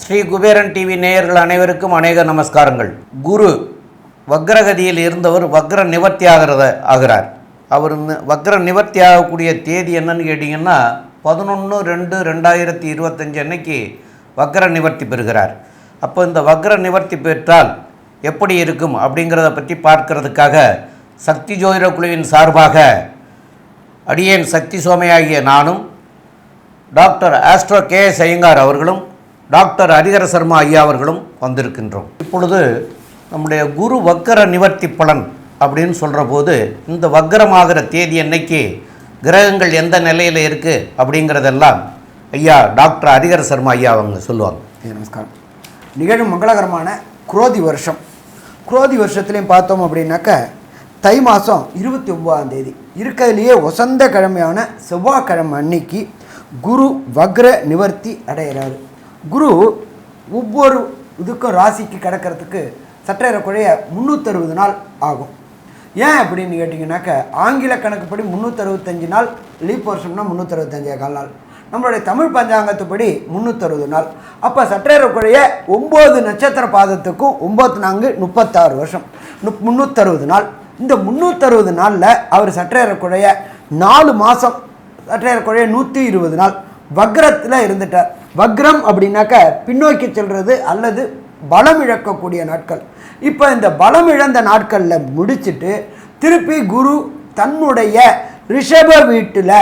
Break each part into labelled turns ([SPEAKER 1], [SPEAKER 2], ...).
[SPEAKER 1] Sri Kuberan TV நேயர்கள் அனைவருக்கும் அநேக நமஸ்காரங்கள். குரு வக்ரகதியில் இருந்தவர் வக்ர நிவர்த்தி ஆகிறத ஆகிறார். அவர் வக்ர நிவர்த்தி ஆகக்கூடிய தேதி என்னன்னு கேட்டிங்கன்னா பதினொன்று ரெண்டு ரெண்டாயிரத்தி இருபத்தஞ்சு அன்னைக்கு வக்ர நிவர்த்தி பெறுகிறார். அப்போ இந்த வக்ர நிவர்த்தி பெற்றால் எப்படி இருக்கும் அப்படிங்கிறத பற்றி பார்க்கறதுக்காக சக்தி ஜோதிட குழுவின் சார்பாக அடியேன் சக்தி சோமையாகிய நானும் doctor Astro K S Iyengar அவர்களும் டாக்டர் ஹரிஹர சர்மா ஐயா அவர்களும் வந்திருக்கின்றோம். இப்பொழுது நம்முடைய குரு வக்கர நிவர்த்தி பலன் அப்படின்னு சொல்கிற போது இந்த வக்கரமாகிற தேதி என்னைக்கு கிரகங்கள் எந்த நிலையில் இருக்குது அப்படிங்கிறதெல்லாம் ஐயா டாக்டர் ஹரிஹர சர்மா ஐயா அவங்க சொல்லுவாங்க.
[SPEAKER 2] நமஸ்காரம். நிகழும் மங்களகரமான குரோதி வருஷம். குரோதி வருஷத்துலேயும் பார்த்தோம் அப்படின்னாக்க தை மாதம் இருபத்தி ஒம்பதாம் தேதி. இருக்கிறதுலையே வசந்த கிழமையான செவ்வாய்க்கிழமை அன்னைக்கு குரு வக்ர நிவர்த்தி அடைகிறாரு குரு ஒவ்வொரு இதுக்கும் ராசிக்கு கிடக்கிறதுக்கு சற்றேறக்குறைய முந்நூற்றறுபது நாள் ஆகும். ஏன் அப்படின்னு கேட்டிங்கனாக்க ஆங்கில கணக்குப்படி முந்நூற்றறுபத்தஞ்சு நாள் லீப் வருஷம்னா முந்நூற்றறுபத்தஞ்சே கால் நாள் நம்மளுடைய தமிழ் பஞ்சாங்கத்துப்படி முந்நூற்றறுபது நாள். அப்போ சற்றேறக்குறைய ஒம்பது நட்சத்திர பாதத்துக்கும் ஒம்பத்தி நான்கு முப்பத்தாறு வருஷம். நுப் முந்நூற்றறுபது நாள். இந்த முந்நூற்றறுபது நாளில் அவர் சற்றேறக்குறைய நாலு மாதம் சற்றேறக்குறைய நூற்றி இருபது நாள் வக்ரத்தில் இருந்துட்டார். வக்ரம் அப்படின்னாக்க பின்னோக்கி செல்வது அல்லது பலம் இழக்கக்கூடிய நாட்கள். இப்போ இந்த பலம் இழந்த நாட்களில் முடிச்சுட்டு திருப்பி குரு தன்னுடைய ரிஷப வீட்டில்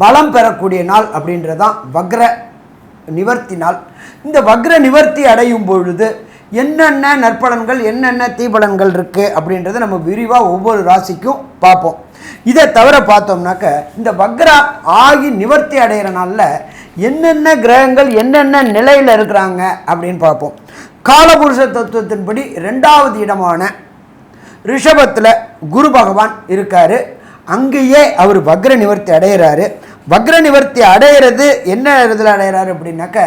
[SPEAKER 2] பலம் பெறக்கூடிய நாள் அப்படின்றதான் வக்ர நிவர்த்தி நாள். இந்த வக்ர நிவர்த்தி அடையும் பொழுது என்னென்ன நற்பலன்கள் என்னென்ன தீபலன்கள் இருக்குது அப்படின்றத நம்ம விரிவாக ஒவ்வொரு ராசிக்கும் பார்ப்போம். இதை தவிர பார்த்தோம்னாக்க இந்த வக்ரா ஆகி நிவர்த்தி அடைகிற நாளில் என்னென்ன கிரகங்கள் என்னென்ன நிலையில் இருக்கிறாங்க அப்படின்னு பார்ப்போம். காலபுருஷ தத்துவத்தின்படி ரெண்டாவது இடமான ரிஷபத்தில் குரு பகவான் இருக்கார். அங்கேயே அவர் வக்ர நிவர்த்தி அடையிறாரு. வக்ர நிவர்த்தி அடையிறது என்ன இதில் அடைகிறாரு அப்படின்னாக்க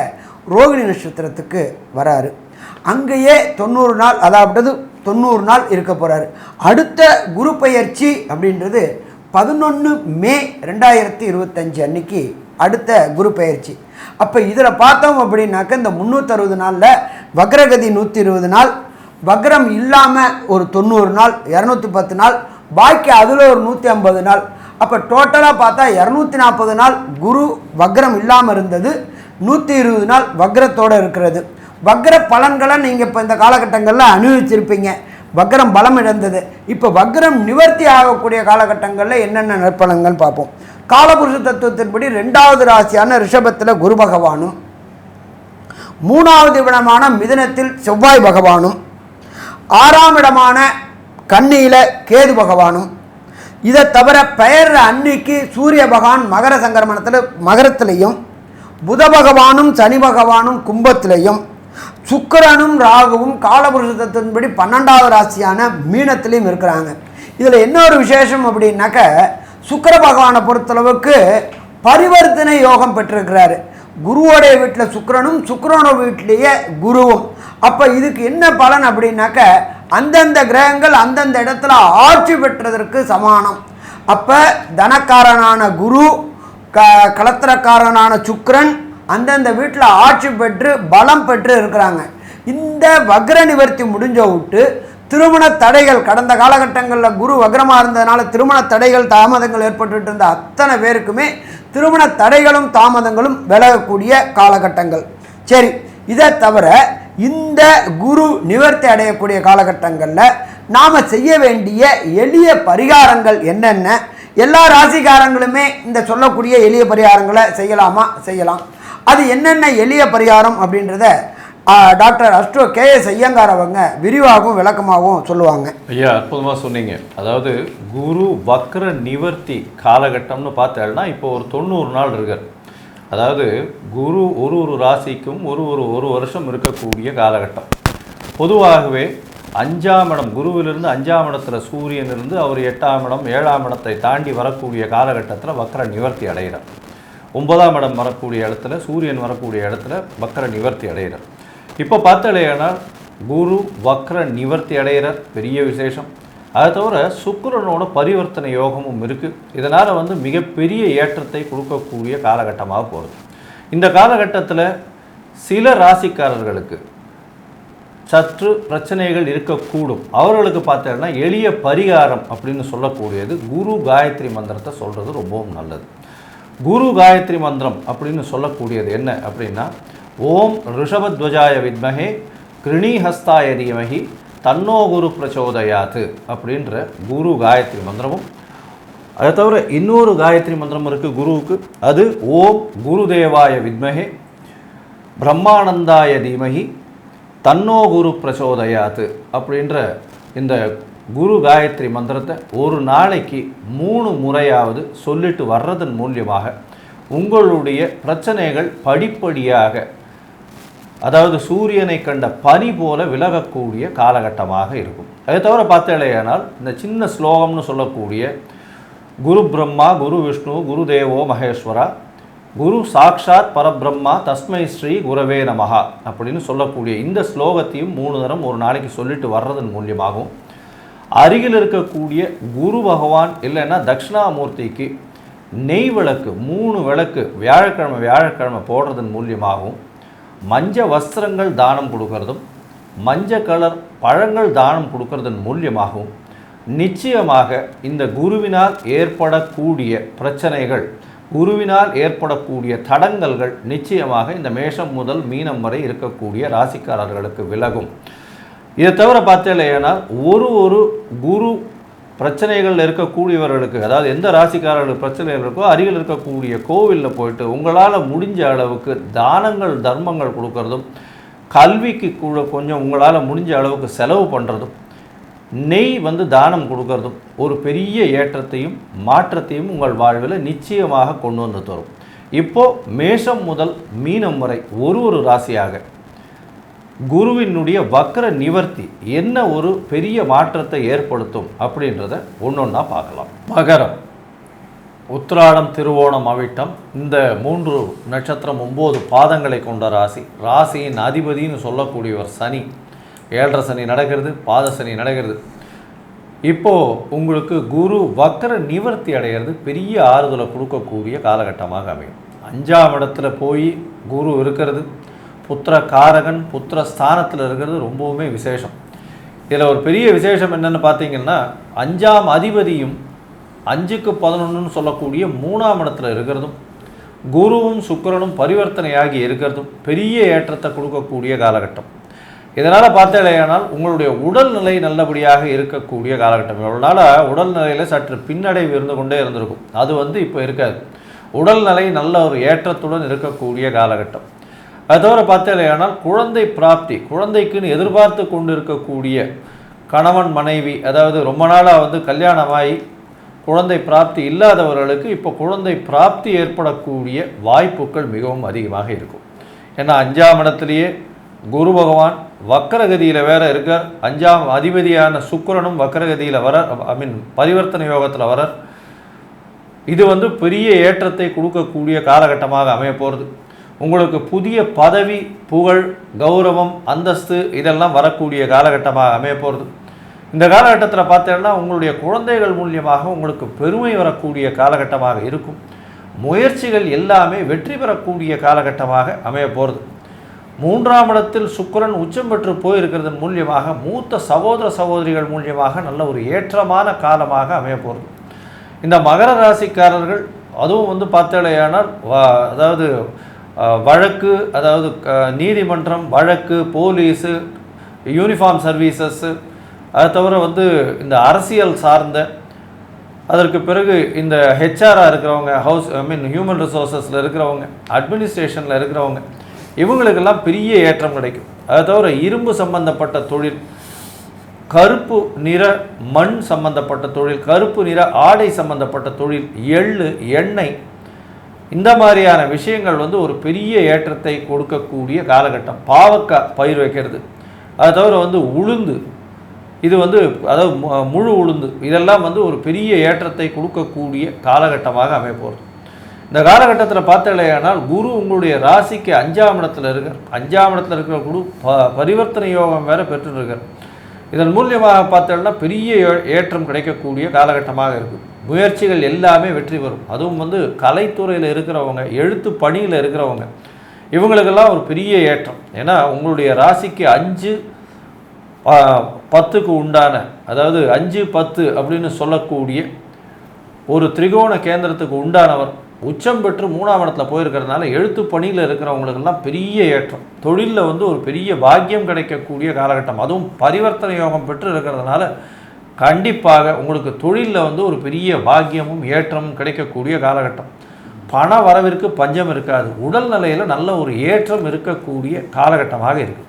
[SPEAKER 2] ரோகிணி நட்சத்திரத்துக்கு வராரு. அங்கேயே தொண்ணூறு நாள் அதாவது தொண்ணூறு நாள் இருக்க போகிறாரு அடுத்த குரு பயிற்சி அப்படின்றது பதினொன்று மே ரெண்டாயிரத்தி இருபத்தஞ்சு அன்னைக்கு அடுத்த குரு பயிற்சி. அப்போ இதில் பார்த்தோம் அப்படின்னாக்க இந்த முந்நூற்றறுபது நாளில் வக்ரகதி நூற்றி இருபது நாள் வக்ரம் இல்லாமல் ஒரு தொண்ணூறு நாள் இரநூத்தி பத்து நாள் பாக்கி அதில் ஒரு நூற்றி ஐம்பது நாள். அப்போ டோட்டலாக பார்த்தா இரநூத்தி நாற்பது நாள் குரு வக்ரம் இல்லாமல் இருந்தது. நூற்றி இருபது நாள் வக்ரத்தோடு இருக்கிறது. வக்ர பலன்களை நீங்கள் இப்போ இந்த காலகட்டங்களில் அனுபவிச்சிருப்பீங்க. வக்ரம் பலம் இழந்தது. இப்போ வக்ரம் நிவர்த்தி ஆகக்கூடிய காலகட்டங்களில் என்னென்ன நற்பலன்கள் பார்ப்போம். காலபுருஷ தத்துவத்தின்படி ரெண்டாவது ராசியான ரிஷபத்தில் குரு பகவானும் மூணாவது இடமான மிதனத்தில் செவ்வாய் பகவானும் ஆறாம் இடமான கண்ணியில் கேது பகவானும் இதை தவிர பெயர் அன்னைக்கு சூரிய பகவான் மகர சங்கரமணத்தில் மகரத்திலையும் புத பகவானும் சனி பகவானும் கும்பத்திலையும் சுக்கரனும் ராகுவும் காலபுருஷத்தின்படி பன்னெண்டாவது ராசியான மீனத்திலையும் இருக்கிறாங்க. இதில் என்ன ஒரு விசேஷம் அப்படின்னாக்க சுக்கர பகவானை பொறுத்தளவுக்கு பரிவர்த்தனை யோகம் பெற்றிருக்கிறாரு. குருவோடைய வீட்டில் சுக்கரனும் சுக்கிரனோட வீட்டிலேயே குருவும். அப்போ இதுக்கு என்ன பலன் அப்படின்னாக்க அந்தந்த கிரகங்கள் அந்தந்த இடத்துல ஆட்சி பெற்றதற்கு சமானம். அப்போ தனக்காரனான குரு க கலத்திரக்காரனான சுக்ரன் அந்தந்த வீட்டில் ஆட்சி பெற்று பலம் பெற்று இருக்கிறாங்க. இந்த வக்ர நிவர்த்தி முடிஞ்ச விட்டு திருமண தடைகள் கடந்த காலகட்டங்களில் குரு வக்ரமாக இருந்ததுனால திருமண தடைகள் தாமதங்கள் ஏற்பட்டுட்டு இருந்த அத்தனை பேருக்குமே திருமண தடைகளும் தாமதங்களும் விலகக்கூடிய காலகட்டங்கள். சரி இதை தவிர இந்த குரு நிவர்த்தி அடையக்கூடிய காலகட்டங்களில் நாம் செய்ய வேண்டிய எளிய பரிகாரங்கள் என்னென்ன? எல்லா ராசிக்காரங்களுமே இந்த சொல்லக்கூடிய எளிய பரிகாரங்களை செய்யலாமா? செய்யலாம். அது என்னென்ன எளிய பரிகாரம் அப்படின்றத doctor Astro K S Iyengar அவங்க விரிவாகவும் விளக்கமாகவும் சொல்லுவாங்க.
[SPEAKER 3] ஐயா அற்புதமாக சொன்னீங்க. அதாவது குரு வக்ர நிவர்த்தி காலகட்டம்னு பார்த்தேன்னா இப்போ ஒரு தொண்ணூறு நாள் இருக்கார். அதாவது குரு ஒரு ஒரு ராசிக்கும் ஒரு ஒரு ஒரு வருஷம் இருக்கக்கூடிய காலகட்டம். பொதுவாகவே அஞ்சாம் இடம் குருவிலிருந்து அஞ்சாம் இடத்துல சூரியன் இருந்து அவர் எட்டாம் இடம் ஏழாம் இடத்தை தாண்டி வரக்கூடிய காலகட்டத்தில் வக்ர நிவர்த்தி அடைகிறார். ஒன்பதாம் இடம் வரக்கூடிய இடத்துல சூரியன் வரக்கூடிய இடத்துல வக்கர நிவர்த்தி அடைகிறார். இப்போ பார்த்தலையானால் குரு வக்ர நிவர்த்தி அடைகிறார். பெரிய விசேஷம். அதை தவிர சுக்கரனோட பரிவர்த்தனை யோகமும் இருக்குது இதனால் வந்து மிகப்பெரிய ஏற்றத்தை கொடுக்கக்கூடிய காலகட்டமாக போகிறது இந்த காலகட்டத்தில் சில ராசிக்காரர்களுக்கு சற்று பிரச்சனைகள் இருக்கக்கூடும். அவர்களுக்கு பார்த்தீங்கன்னா எளிய பரிகாரம் அப்படின்னு சொல்லக்கூடியது குரு காயத்ரி மந்திரத்தை சொல்கிறது ரொம்பவும் நல்லது. குரு காயத்ரி மந்திரம் அப்படின்னு சொல்லக்கூடியது என்ன அப்படின்னா ஓம் ரிஷபத்வஜாய வித்மகே கிருணிஹஸ்தாய தீமகி தன்னோ குரு பிரச்சோதயாத்து அப்படின்ற குரு காயத்ரி மந்திரமும். அதை தவிர இன்னொரு காயத்ரி மந்திரம் இருக்குது குருவுக்கு. அது ஓம் குருதேவாய வித்மகே பிரம்மானந்தாய தீமகி தன்னோ குரு பிரச்சோதயாத்து அப்படின்ற இந்த குரு காயத்ரி மந்திரத்தை ஒரு நாளைக்கு மூணு முறையாவது சொல்லிட்டு வர்றதன் மூலியமாக உங்களுடைய பிரச்சனைகள் படிப்படியாக அதாவது சூரியனை கண்ட பனி போல விலகக்கூடிய காலகட்டமாக இருக்கும். அதை தவிர பார்த்தேலையானால் இந்த சின்ன ஸ்லோகம்னு சொல்லக்கூடிய குரு பிரம்மா குரு விஷ்ணு குரு தேவோ மகேஸ்வரா குரு சாக்ஷாத் பரபிரம்மா தஸ்மை ஸ்ரீ குரவே நமகா அப்படின்னு சொல்லக்கூடிய இந்த ஸ்லோகத்தையும் மூணு தரம் ஒரு நாளைக்கு சொல்லிட்டு வர்றதன் மூலியமாகவும் அருகில் இருக்கக்கூடிய குரு பகவான் இல்லைன்னா தட்சிணாமூர்த்திக்கு நெய் விளக்கு மூணு விளக்கு வியாழக்கிழமை வியாழக்கிழமை போடுறதன் மூலியமாகவும் மஞ்ச வஸ்திரங்கள் தானம் கொடுக்கறதும் மஞ்ச கலர் பழங்கள் தானம் கொடுக்கறதன் மூலியமாகவும் நிச்சயமாக இந்த குருவினால் ஏற்படக்கூடிய பிரச்சனைகள் குருவினால் ஏற்படக்கூடிய தடங்கல்கள் நிச்சயமாக இந்த மேஷம் முதல் மீனம் வரை இருக்கக்கூடிய ராசிக்காரர்களுக்கு விலகும். இதை தவிர பார்த்தீங்கன்னா ஒரு ஒரு குரு பிரச்சனைகள் இருக்கக்கூடியவர்களுக்கு அதாவது எந்த ராசிக்காரர்களுக்கு பிரச்சனைகள் இருக்கோ அருகில் இருக்கக்கூடிய கோவிலில் போயிட்டு உங்களால் முடிஞ்ச அளவுக்கு தானங்கள் தர்மங்கள் கொடுக்கறதும் கல்விக்கு கூட கொஞ்சம் உங்களால் முடிஞ்ச அளவுக்கு செலவு பண்ணுறதும் நெய் வந்து தானம் கொடுக்கறதும் ஒரு பெரிய ஏற்றத்தையும் மாற்றத்தையும் உங்கள் வாழ்வில் நிச்சயமாக கொண்டு வந்து தரும். இப்போது மேஷம் முதல் மீனம் வரை ஒரு ஒரு ராசியாக குருவினுடைய வக்ர நிவர்த்தி என்ன ஒரு பெரிய மாற்றத்தை ஏற்படுத்தும் அப்படின்றத ஒன்றொன்னா பார்க்கலாம். மகரம். உத்திராடம் திருவோணம் அவிட்டம் இந்த மூன்று நட்சத்திரம் ஒம்பது பாதங்களை கொண்ட ராசி. ராசியின் அதிபதின்னு சொல்லக்கூடியவர் சனி. ஏழரை சனி நடக்கிறது பாத சனி நடக்கிறது. இப்போது உங்களுக்கு குரு வக்ர நிவர்த்தி அடைகிறது பெரிய ஆறுதலை கொடுக்கக்கூடிய காலகட்டமாக அமையும். அஞ்சாம் இடத்துல போய் குரு இருக்கிறது புத்திர காரகன் புத்திர ஸ்தானத்தில் இருக்கிறது ரொம்பவுமே விசேஷம். இதில் ஒரு பெரிய விசேஷம் என்னென்னு பார்த்தீங்கன்னா அஞ்சாம் அதிபதியும் அஞ்சுக்கு பதினொன்றுன்னு சொல்லக்கூடிய மூணாம் இடத்துல இருக்கிறதும் குருவும் சுக்கரனும் பரிவர்த்தனையாகி இருக்கிறதும் பெரிய ஏற்றத்தை கொடுக்கக்கூடிய காலகட்டம். இதனால் பார்த்தாலேயானால் உங்களுடைய உடல்நிலை நல்லபடியாக இருக்கக்கூடிய காலகட்டம். இவ்வளோனால உடல்நிலையில் சற்று பின்னடைவு இருந்து கொண்டே இருந்திருக்கும். அது வந்து இப்போ இருக்காது. உடல்நிலை நல்ல ஒரு ஏற்றத்துடன் இருக்கக்கூடிய காலகட்டம். அது தவிர பார்த்தாலேயானால் குழந்தை பிராப்தி குழந்தைக்குன்னு எதிர்பார்த்து கொண்டு இருக்கக்கூடிய கணவன் மனைவி அதாவது ரொம்ப நாளாக வந்து கல்யாணமாகி குழந்தை பிராப்தி இல்லாதவர்களுக்கு இப்போ குழந்தை பிராப்தி ஏற்படக்கூடிய வாய்ப்புகள் மிகவும் அதிகமாக இருக்கும். ஏன்னா அஞ்சாம் இடத்துலையே குரு பகவான் வக்கரகதியில் வேற இருக்க அஞ்சாம் அதிபதியான சுக்கிரனும் வக்கரகதியில் வர ஐ மீன் பரிவர்த்தனை யோகத்தில் வர இது வந்து பெரிய ஏற்றத்தை கொடுக்கக்கூடிய காலகட்டமாக அமைய போகிறது உங்களுக்கு புதிய பதவி புகழ் கௌரவம் அந்தஸ்து இதெல்லாம் வரக்கூடிய காலகட்டமாக அமைய போகிறது இந்த காலகட்டத்தில் பார்த்தீங்கன்னா உங்களுடைய குழந்தைகள் மூலியமாக உங்களுக்கு பெருமை வரக்கூடிய காலகட்டமாக இருக்கும். முயற்சிகள் எல்லாமே வெற்றி பெறக்கூடிய காலகட்டமாக அமைய போகிறது மூன்றாம் இடத்தில் சுக்கரன் உச்சம் பெற்று போயிருக்கிறதன் மூலியமாக மூத்த சகோதர சகோதரிகள் மூலியமாக நல்ல ஒரு ஏற்றமான காலமாக அமைய போகிறது இந்த மகர ராசிக்காரர்கள் அதுவும் வந்து பார்த்தேலையானால் அதாவது வழக்கு அதாவது நீதிமன்றம் வழக்கு போலீஸு யூனிஃபார்ம் சர்வீசஸ்ஸு அதை தவிர வந்து இந்த அரசியல் சார்ந்த அதற்கு பிறகு இந்த ஹெச்ஆராக இருக்கிறவங்க ஹவுஸ் ஐ மீன் ஹியூமன் ரிசோர்ஸஸில் இருக்கிறவங்க அட்மினிஸ்ட்ரேஷனில் இருக்கிறவங்க இவங்களுக்கெல்லாம் பெரிய ஏற்றம் கிடைக்கும். அதை தவிர இரும்பு சம்பந்தப்பட்ட தொழில் கருப்பு நிற மண் சம்பந்தப்பட்ட தொழில் கருப்பு நிற ஆடை சம்பந்தப்பட்ட தொழில் எள்ளு எண்ணெய் இந்த மாதிரியான விஷயங்கள் வந்து ஒரு பெரிய ஏற்றத்தை கொடுக்கக்கூடிய காலகட்டம். பாவக்காய் பயிர் வைக்கிறது. அதை தவிர வந்து உளுந்து இது வந்து அதாவது மு- முழு உளுந்து இதெல்லாம் வந்து ஒரு பெரிய ஏற்றத்தை கொடுக்கக்கூடிய காலகட்டமாக அமைப்போகிறது இந்த காலகட்டத்தில் பார்த்தலையானால் குரு உங்களுடைய ராசிக்கு அஞ்சாம் இடத்துல இருக்கார். அஞ்சாம் இடத்துல இருக்கிற குரு ப பரிவர்த்தனை யோகம் வேற பெற்றுருக்கார். இதன் மூலியமாக பார்த்தோம்னா பெரிய ஏ- ஏற்றம் கிடைக்கக்கூடிய காலகட்டமாக இருக்குது முயற்சிகள் எல்லாமே வெற்றி பெறும். அதுவும் வந்து கலைத்துறையில் இருக்கிறவங்க எழுத்து பணியில் இருக்கிறவங்க இவங்களுக்கெல்லாம் ஒரு பெரிய ஏற்றம். ஏன்னா உங்களுடைய ராசிக்கு அஞ்சு பத்துக்கு உண்டான அதாவது அஞ்சு பத்து அப்படின்னு சொல்லக்கூடிய ஒரு திரிகோண கேந்திரத்துக்கு உண்டானவர். உச்சம் பெற்று மூணாம் இடத்துல போயிருக்கிறதுனால எழுத்து பணியில் இருக்கிறவங்களுக்கெல்லாம் பெரிய ஏற்றம். தொழிலில் வந்து ஒரு பெரிய பாக்கியம் கிடைக்கக்கூடிய காலகட்டம். அதுவும் பரிவர்த்தனை யோகம் பெற்று இருக்கிறதுனால கண்டிப்பாக உங்களுக்கு தொழிலில் வந்து ஒரு பெரிய பாக்கியமும் ஏற்றமும் கிடைக்கக்கூடிய காலகட்டம். பண வரவிற்கு பஞ்சம் இருக்காது. உடல் நிலையில் நல்ல ஒரு ஏற்றம் இருக்கக்கூடிய காலகட்டமாக இருக்குது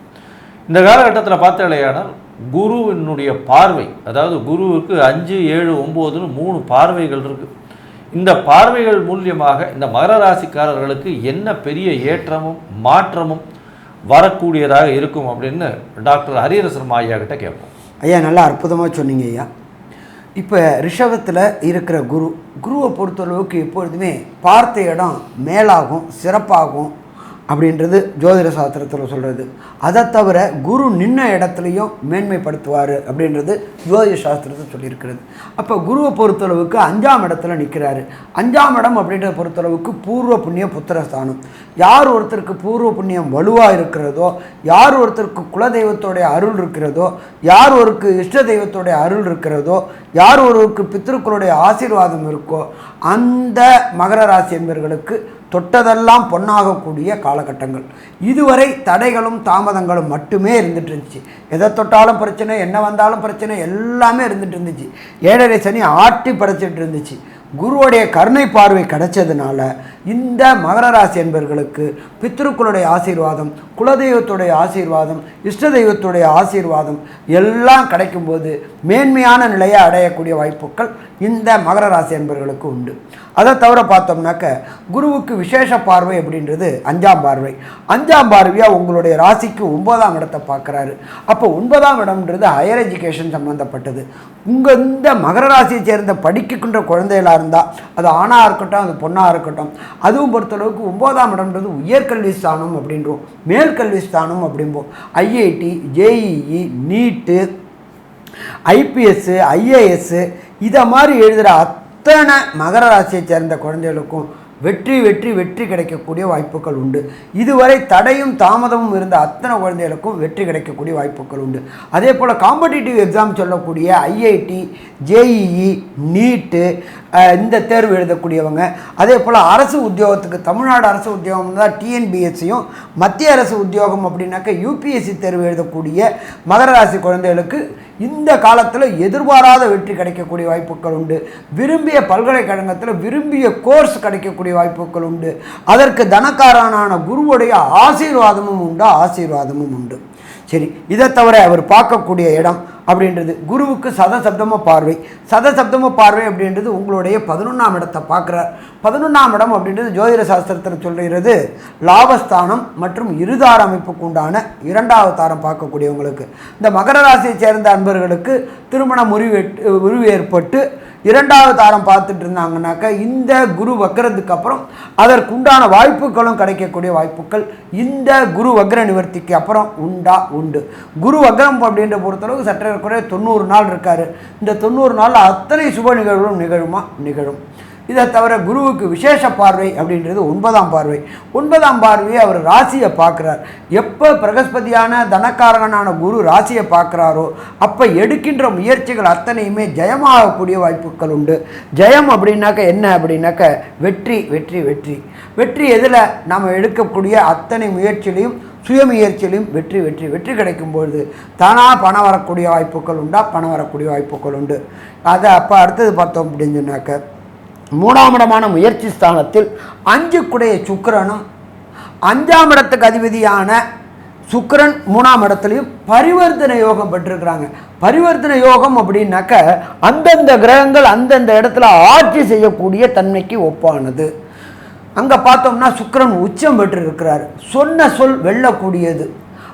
[SPEAKER 3] இந்த காலகட்டத்தில் பார்த்தாலேயானால் குருவினுடைய பார்வை அதாவது குருவுக்கு அஞ்சு ஏழு ஒம்போதுன்னு மூணு பார்வைகள் இருக்குது இந்த பார்வைகள் மூலியமாக இந்த மகர ராசிக்காரர்களுக்கு என்ன பெரிய ஏற்றமும் மாற்றமும் வரக்கூடியதாக இருக்கும் அப்படின்னு டாக்டர் ஹரிஹரசன் ஐயா கிட்ட கேட்போம்.
[SPEAKER 2] ஐயா நல்லா அற்புதமாக சொன்னீங்க ஐயா. இப்போ ரிஷபத்தில் இருக்கிற குரு குருவை பொறுத்தளவுக்கு எப்பொழுதுமே பார்த்த இடம் மேலாகும் சிறப்பாகும். அப்படின்றது ஜோதிட சாஸ்திரத்தில் சொல்கிறது அதை தவிர குரு நின்ன இடத்துலையும் மேன்மைப்படுத்துவார் அப்படின்றது ஜோதிட சாஸ்திரத்தில் சொல்லியிருக்கிறது. அப்போ குருவை பொறுத்தளவுக்கு அஞ்சாம் இடத்துல நிற்கிறாரு அஞ்சாம் இடம் அப்படின்றத பொறுத்தளவுக்கு பூர்வ புண்ணிய புத்திரஸ்தானம். யார் ஒருத்தருக்கு பூர்வ புண்ணியம் வலுவாக இருக்கிறதோ யார் ஒருத்தருக்கு குலதெய்வத்தோடைய அருள் இருக்கிறதோ யார் ஒருக்கு இஷ்ட தெய்வத்தோடைய அருள் இருக்கிறதோ யார் ஒருவருக்கு பித்திருக்களுடைய ஆசீர்வாதம் இருக்கோ அந்த மகர ராசி என்பவர்களுக்கு தொட்டதெல்லாம் பொன்னாகக்கூடிய காலகட்டங்கள். இதுவரை தடைகளும் தாமதங்களும் மட்டுமே இருந்துட்டு இருந்துச்சு எதை தொட்டாலும் பிரச்சனை என்ன வந்தாலும் பிரச்சனை எல்லாமே இருந்துட்டு இருந்துச்சு ஏழரை சனி ஆட்டி படைச்சிட்டு இருந்துச்சு குருவுடைய கருணை பார்வை கிடைச்சதுனால இந்த மகர ராசி என்பவர்களுக்கு பித்ருக்களுடைய ஆசீர்வாதம் குலதெய்வத்துடைய ஆசீர்வாதம் இஷ்ட தெய்வத்துடைய ஆசீர்வாதம் எல்லாம் கிடைக்கும்போது மேன்மையான நிலையை அடையக்கூடிய வாய்ப்புகள் இந்த மகர ராசி என்பவர்களுக்கு உண்டு. அதை தவிர பார்த்தோம்னாக்க குருவுக்கு விசேஷ பார்வை அப்படின்றது அஞ்சாம் பார்வை. அஞ்சாம் பார்வையாக உங்களுடைய ராசிக்கு ஒன்பதாம் இடத்தை பார்க்குறாரு. அப்போ ஒன்பதாம் இடம்ன்றது ஹையர் எஜுகேஷன் சம்மந்தப்பட்டது உங்கள் இந்த மகர ராசியை சேர்ந்த படிக்கின்ற குழந்தைகளாக இருந்தால் அது ஆணாக இருக்கட்டும் அது பொண்ணாக இருக்கட்டும் அதுவும் பொறுத்தளவுக்கு ஒம்போதாம் இடம்ன்றது உயர்கல்வி ஸ்தானம் அப்படின்றோம். மேல்கல்வி ஸ்தானம் அப்படிம்போம். IIT JEE NEET IPS IAS இதை மாதிரி எழுதுகிற அத்தனை மகர ராசியை சேர்ந்த குழந்தைகளுக்கும் வெற்றி வெற்றி வெற்றி கிடைக்கக்கூடிய வாய்ப்புகள் உண்டு. இதுவரை தடையும் தாமதமும் இருந்த அத்தனை குழந்தைகளுக்கும் வெற்றி கிடைக்கக்கூடிய வாய்ப்புகள் உண்டு. அதே போல் காம்படிட்டிவ் எக்ஸாம் சொல்லக்கூடிய ஐஐடி ஜேஇஇ நீட்டு இந்த தேர்வு எழுதக்கூடியவங்க அதே போல் அரசு உத்தியோகத்துக்கு தமிழ்நாடு அரசு உத்தியோகம் தான் டிஎன்பிஎஸ்சியும் மத்திய அரசு உத்தியோகம் அப்படின்னாக்க யூபிஎஸ்சி தேர்வு எழுதக்கூடிய மகர ராசி குழந்தைகளுக்கு இந்த காலத்தில் எதிர்பாராத வெற்றி கிடைக்கக்கூடிய வாய்ப்புகள் உண்டு. விரும்பிய பல்கலைக்கழகத்தில் விரும்பிய கோர்ஸ் கிடைக்கக்கூடிய வாய்ப்புகள் உண்டு. அதற்கு தனக்காரனான குருவுடைய ஆசீர்வாதமும் உண்டு ஆசீர்வாதமும் உண்டு. சரி இதை தவிர அவர் பார்க்கக்கூடிய இடம் அப்படின்றது. குருவுக்கு சதசப்தம பார்வை. சதசப்தம பார்வை அப்படின்றது உங்களுடைய பதினொன்றாம் இடத்தை பார்க்குறார். பதினொன்றாம் இடம் அப்படின்றது ஜோதிட சாஸ்திரத்தில் சொல்கிறது லாபஸ்தானம் மற்றும் இருதார அமைப்புக்கு உண்டான இரண்டாவது தாரம் பார்க்கக்கூடியவங்களுக்கு. இந்த மகர ராசியை சேர்ந்த அன்பர்களுக்கு திருமண முறிவு முறிவு ஏற்பட்டு இரண்டாவது தாரம் பார்த்துட்டு இருந்தாங்கன்னாக்கா இந்த குரு வக்கரத்துக்கு அப்புறம் அதற்குண்டான வாய்ப்புகளும் கிடைக்கக்கூடிய வாய்ப்புகள் இந்த குரு வக்ர நிவர்த்திக்கு அப்புறம் உண்டா உண்டு. குரு வக்ரம் அப்படின்ற பொறுத்தளவுக்கு சற்றே குறைய தொண்ணூறு நாள் இருக்கார். இந்த தொண்ணூறு நாளில் அத்தனை சுப நிகழ்வுகளும் நிகழுமா? நிகழும். இதை தவிர குருவுக்கு விசேஷ பார்வை அப்படின்றது ஒன்பதாம் பார்வை. ஒன்பதாம் பார்வையை அவர் ராசியை பார்க்குறார். எப்போ பிரகஸ்பதியான தனக்காரகனான குரு ராசியை பார்க்குறாரோ அப்போ எடுக்கின்ற முயற்சிகள் அத்தனையுமே ஜெயமாகக்கூடிய வாய்ப்புகள் உண்டு. ஜெயம் அப்படின்னாக்க என்ன அப்படின்னாக்க வெற்றி வெற்றி வெற்றி. வெற்றி எதில் நாம் எடுக்கக்கூடிய அத்தனை முயற்சியிலையும் சுயமுயற்சியிலையும் வெற்றி வெற்றி வெற்றி கிடைக்கும் பொழுது தானாக பணம் வரக்கூடிய வாய்ப்புகள் உண்டா? பணம் வரக்கூடிய வாய்ப்புகள் உண்டு. அதை அப்போ அடுத்தது பார்த்தோம் அப்படின்னு சொன்னாக்க மூணாம் இடமான முயற்சி ஸ்தானத்தில் அஞ்சு குடைய சுக்கரனும் அஞ்சாம் இடத்துக்கு அதிபதியான சுக்கரன் மூணாம் இடத்துலையும் பரிவர்த்தனை யோகம் பெற்றிருக்கிறாங்க. பரிவர்த்தனை யோகம் அப்படின்னாக்க அந்தந்த கிரகங்கள் அந்தந்த இடத்துல ஆட்சி செய்யக்கூடிய தன்மைக்கு ஒப்பானது. அங்கே பார்த்தோம்னா சுக்கிரன் உச்சம் பெற்றிருக்கிறார். சொன்ன சொல் வெல்லக்கூடியது.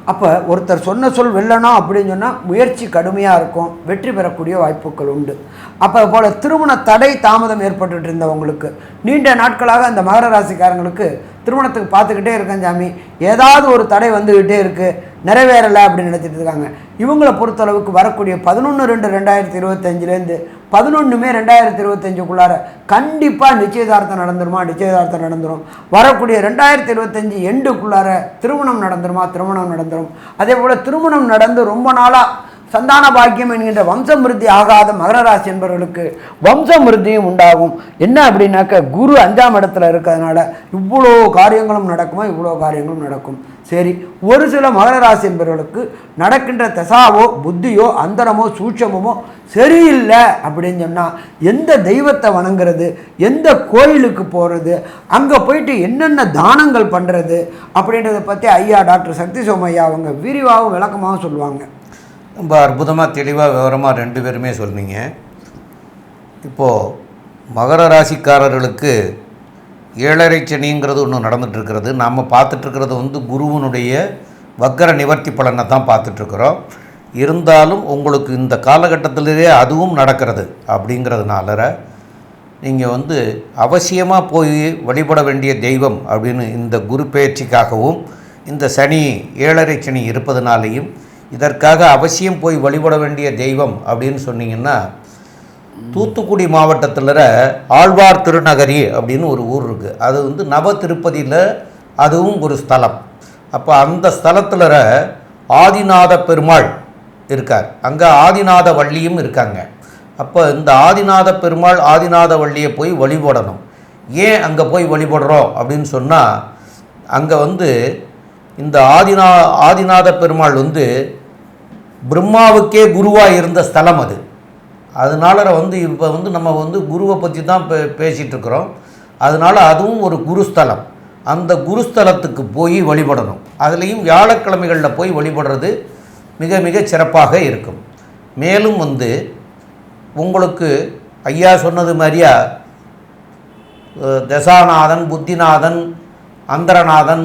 [SPEAKER 2] அப்போ ஒருத்தர் சொன்ன சொல் வெல்லணும் அப்படின்னு சொன்னால் முயற்சி கடுமையாக இருக்கும் வெற்றி பெறக்கூடிய வாய்ப்புகள் உண்டு. அப்போ போல் திருமண தடை தாமதம் ஏற்பட்டு இருந்தவங்களுக்கு நீண்ட நாட்களாக அந்த மகர ராசிக்காரங்களுக்கு திருமணத்துக்கு பார்த்துக்கிட்டே இருக்கேன் சாமி. ஏதாவது ஒரு தடை வந்துக்கிட்டே இருக்குது நிறைவேறலை அப்படின்னு நினச்சிட்டு இருக்காங்க. இவங்களை பொறுத்தளவுக்கு வரக்கூடிய பதினொன்று ரெண்டு ரெண்டாயிரத்தி இருபத்தஞ்சிலேருந்து பதினொன்றுமே ரெண்டாயிரத்தி இருபத்தஞ்சுக்குள்ளார கண்டிப்பாக நிச்சயதார்த்தம் நடந்துருமா? நிச்சயதார்த்தம் நடந்துரும். வரக்கூடிய ரெண்டாயிரத்தி இருபத்தஞ்சி எண்டுக்குள்ளார திருமணம் நடந்துருமா? திருமணம் நடந்துடும் அதே போல் திருமணம் நடந்து ரொம்ப நாளாக சந்தான பாக்கியம் என்கின்ற வம்சமிருத்தி ஆகாத மகர ராசி என்பவர்களுக்கு வம்சமிருத்தியும் உண்டாகும். என்ன அப்படின்னாக்க குரு அஞ்சாம் இடத்துல இருக்கிறதுனால இவ்வளோ காரியங்களும் நடக்குமா? இவ்வளோ காரியங்களும் நடக்கும். சரி ஒரு சில மகர ராசி என்பவர்களுக்கு நடக்கின்ற தசாவோ புத்தியோ அந்தரமோ சூட்சமோ சரியில்லை அப்படின்னு சொன்னால் எந்த தெய்வத்தை வணங்குறது? எந்த கோயிலுக்கு போகிறது அங்கே போயிட்டு என்னென்ன தானங்கள் பண்ணுறது அப்படின்றத பற்றி ஐயா டாக்டர் சக்தி சோமையா அவங்க விரிவாகவும் விளக்கமாகவும் சொல்லுவாங்க.
[SPEAKER 1] ரொம்ப அற்புதமாக தெளிவாக விவரமாக ரெண்டு பேருமே சொன்னீங்க. இப்போது மகர ராசிக்காரர்களுக்கு ஏழரை சனிங்கிறது ஒன்று நடந்துகிட்ருக்கிறது நாம் பார்த்துட்ருக்கிறது வந்து குருவனுடைய வக்கர நிவர்த்தி பலனை தான் பார்த்துட்ருக்குறோம் இருந்தாலும் உங்களுக்கு இந்த காலகட்டத்திலேயே அதுவும் நடக்கிறது அப்படிங்கிறதுனால நீங்கள் வந்து அவசியமாக போய் வழிபட வேண்டிய தெய்வம் அப்படின்னு இந்த குரு பயிற்சிக்காகவும் இந்த சனி ஏழரை சனி இருப்பதனாலேயும் இதற்காக அவசியம் போய் வழிபட வேண்டிய தெய்வம் அப்படின்னு சொன்னீங்கன்னா தூத்துக்குடி மாவட்டத்தில் ஆழ்வார் திருநகரி அப்படின்னு ஒரு ஊர் இருக்குது அது வந்து நவ திருப்பதியில் அதுவும் ஒரு ஸ்தலம். அப்போ அந்த ஸ்தலத்தில் ஆதிநாத பெருமாள் இருக்கார். அங்கே ஆதிநாத வள்ளியும் இருக்காங்க. அப்போ இந்த ஆதிநாத பெருமாள் ஆதிநாத வள்ளியை போய் வழிபடணும். ஏன் அங்கே போய் வழிபடுறோம் அப்படின்னு சொன்னால் அங்கே வந்து இந்த ஆதிநா ஆதிநாத பெருமாள் வந்து பிரம்மாவுக்கே குருவாக இருந்த ஸ்தலம் அது. அதனால வந்து இப்போ வந்து நம்ம வந்து குருவை பற்றி தான் பே பேசிகிட்ருக்குறோம் அதனால் அதுவும் ஒரு குருஸ்தலம். அந்த குருஸ்தலத்துக்கு போய் வழிபடணும். அதுலேயும் வியாழக்கிழமைகளில் போய் வழிபடுறது மிக மிக சிறப்பாக இருக்கும். மேலும் வந்து உங்களுக்கு ஐயா சொன்னது மாதிரியா தசாநாதன் புத்திநாதன் அந்தரநாதன்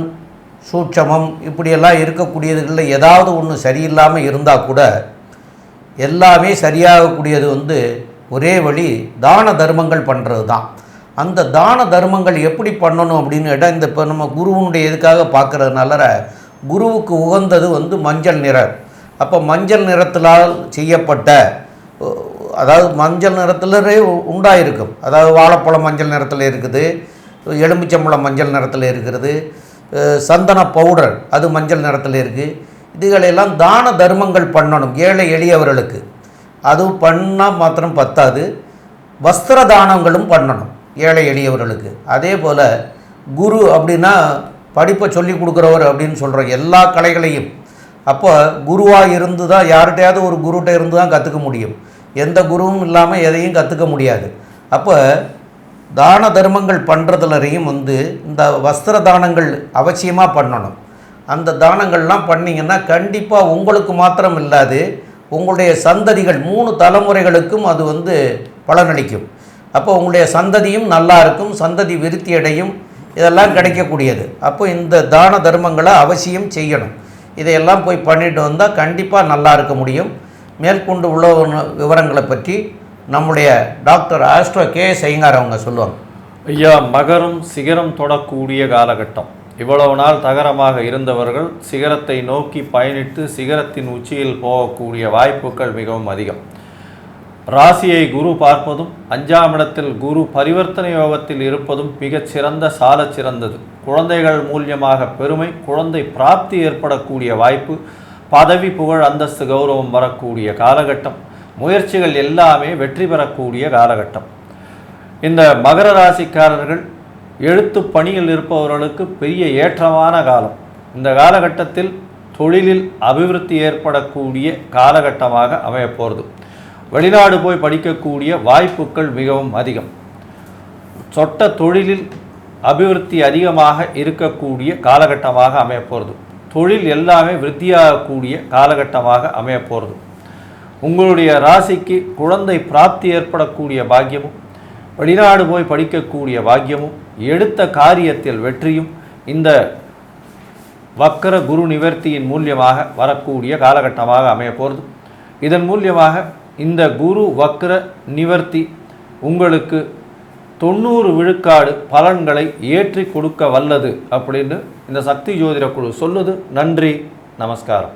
[SPEAKER 1] சூட்சமம் இப்படியெல்லாம் இருக்கக்கூடியதுகளில் ஏதாவது ஒன்று சரியில்லாமல் இருந்தால் கூட எல்லாமே சரியாகக்கூடியது வந்து ஒரே வழி தான தர்மங்கள் பண்ணுறது தான். அந்த தான தர்மங்கள் எப்படி பண்ணணும் அப்படின்னு கேட்டால் இந்த இப்போ நம்ம குருவனுடைய இதுக்காக பார்க்குறதுனால குருவுக்கு உகந்தது வந்து மஞ்சள் நிறம் அப்போ மஞ்சள் நிறத்திலால் செய்யப்பட்ட அதாவது மஞ்சள் நிறத்திலே உண்டாயிருக்கும். அதாவது வாழைப்பழம் மஞ்சள் நிறத்தில் இருக்குது எலுமிச்சம்பழம் மஞ்சள் நிறத்தில் இருக்கிறது சந்தன பவுடர் அது மஞ்சள் நிறத்தில் இருக்குது இதுகளெல்லாம் தான தர்மங்கள் பண்ணணும் ஏழை எளியவர்களுக்கு. அது பண்ணால் மாத்திரம் பத்தாது. வஸ்திர தானங்களும் பண்ணணும் ஏழை எளியவர்களுக்கு. அதே போல் குரு அப்படின்னா படிப்பை சொல்லி கொடுக்குறவர் அப்படின்னு சொல்கிறோம் எல்லா கலைகளையும். அப்போ குருவாக இருந்து தான் யார்கிட்டையாவது ஒரு குருகிட்ட இருந்து தான் கற்றுக்க முடியும். எந்த குருவும் இல்லாமல் எதையும் கற்றுக்க முடியாது. அப்போ தான தர்மங்கள் பண்ணுறதுலரையும் வந்து இந்த வஸ்திர தானங்கள் அவசியமாக பண்ணணும். அந்த தானங்கள்லாம் பண்ணிங்கன்னா கண்டிப்பாக உங்களுக்கு மாத்திரம் இல்லாது உங்களுடைய சந்ததிகள் மூணு தலைமுறைகளுக்கும் அது வந்து பலனளிக்கும். அப்போ உங்களுடைய சந்ததியும் நல்லா இருக்கும் சந்ததி விருத்தி அடையும் இதெல்லாம் கிடைக்கக்கூடியது. அப்போ இந்த தான தர்மங்களை அவசியம் செய்யணும். இதையெல்லாம் போய் பண்ணிட்டு வந்தால் கண்டிப்பாக நல்லா இருக்க முடியும். மேற்கொண்டு உள்ள விவரங்களை பற்றி நம்முடைய டாக்டர் ஆஸ்ட்ரோ கே செய்யார் அவங்க சொல்லுவாங்க.
[SPEAKER 3] ஐயா மகரம் சிகரம் தொடக்கூடிய காலகட்டம். இவ்வளவு நாள் தகரமாக இருந்தவர்கள் சிகரத்தை நோக்கி பயணித்து சிகரத்தின் உச்சியில் போகக்கூடிய வாய்ப்புகள் மிகவும் அதிகம். ராசியை குரு பார்ப்பதும் அஞ்சாம் இடத்தில் குரு பரிவர்த்தனை யோகத்தில் இருப்பதும் மிகச் சிறந்த சாலச் சிறந்தது. குழந்தைகள் மூலியமாக பெருமை குழந்தை பிராப்தி ஏற்படக்கூடிய வாய்ப்பு பதவி புகழ் அந்தஸ்து கௌரவம் வரக்கூடிய காலகட்டம். முயற்சிகள் எல்லாமே வெற்றி பெறக்கூடிய காலகட்டம். இந்த மகர ராசிக்காரர்கள் எழுத்து பணியில் இருப்பவர்களுக்கு பெரிய ஏற்றமான காலம். இந்த காலகட்டத்தில் தொழிலில் அபிவிருத்தி ஏற்படக்கூடிய காலகட்டமாக அமையப்போகிறது வெளிநாடு போய் படிக்கக்கூடிய வாய்ப்புகள் மிகவும் அதிகம். சொட்ட தொழிலில் அபிவிருத்தி அதிகமாக இருக்கக்கூடிய காலகட்டமாக அமையப்போகிறது தொழில் எல்லாமே விருத்தியாகக்கூடிய காலகட்டமாக அமையப்போகிறது உங்களுடைய ராசிக்கு குழந்தை பிராப்தி ஏற்படக்கூடிய பாக்கியமும் வெளிநாடு போய் படிக்கக்கூடிய பாக்கியமும் எடுத்த காரியத்தில் வெற்றியும் இந்த வக்கர குரு நிவர்த்தியின் மூலியமாக வரக்கூடிய காலகட்டமாக அமைய போகிறது. இதன் மூலியமாக இந்த குரு வக்ர நிவர்த்தி உங்களுக்கு தொண்ணூறு விழுக்காடு பலன்களை ஏற்றி கொடுக்க வல்லது அப்படின்னு இந்த சக்தி ஜோதிட குழு சொல்லுது. நன்றி நமஸ்காரம்.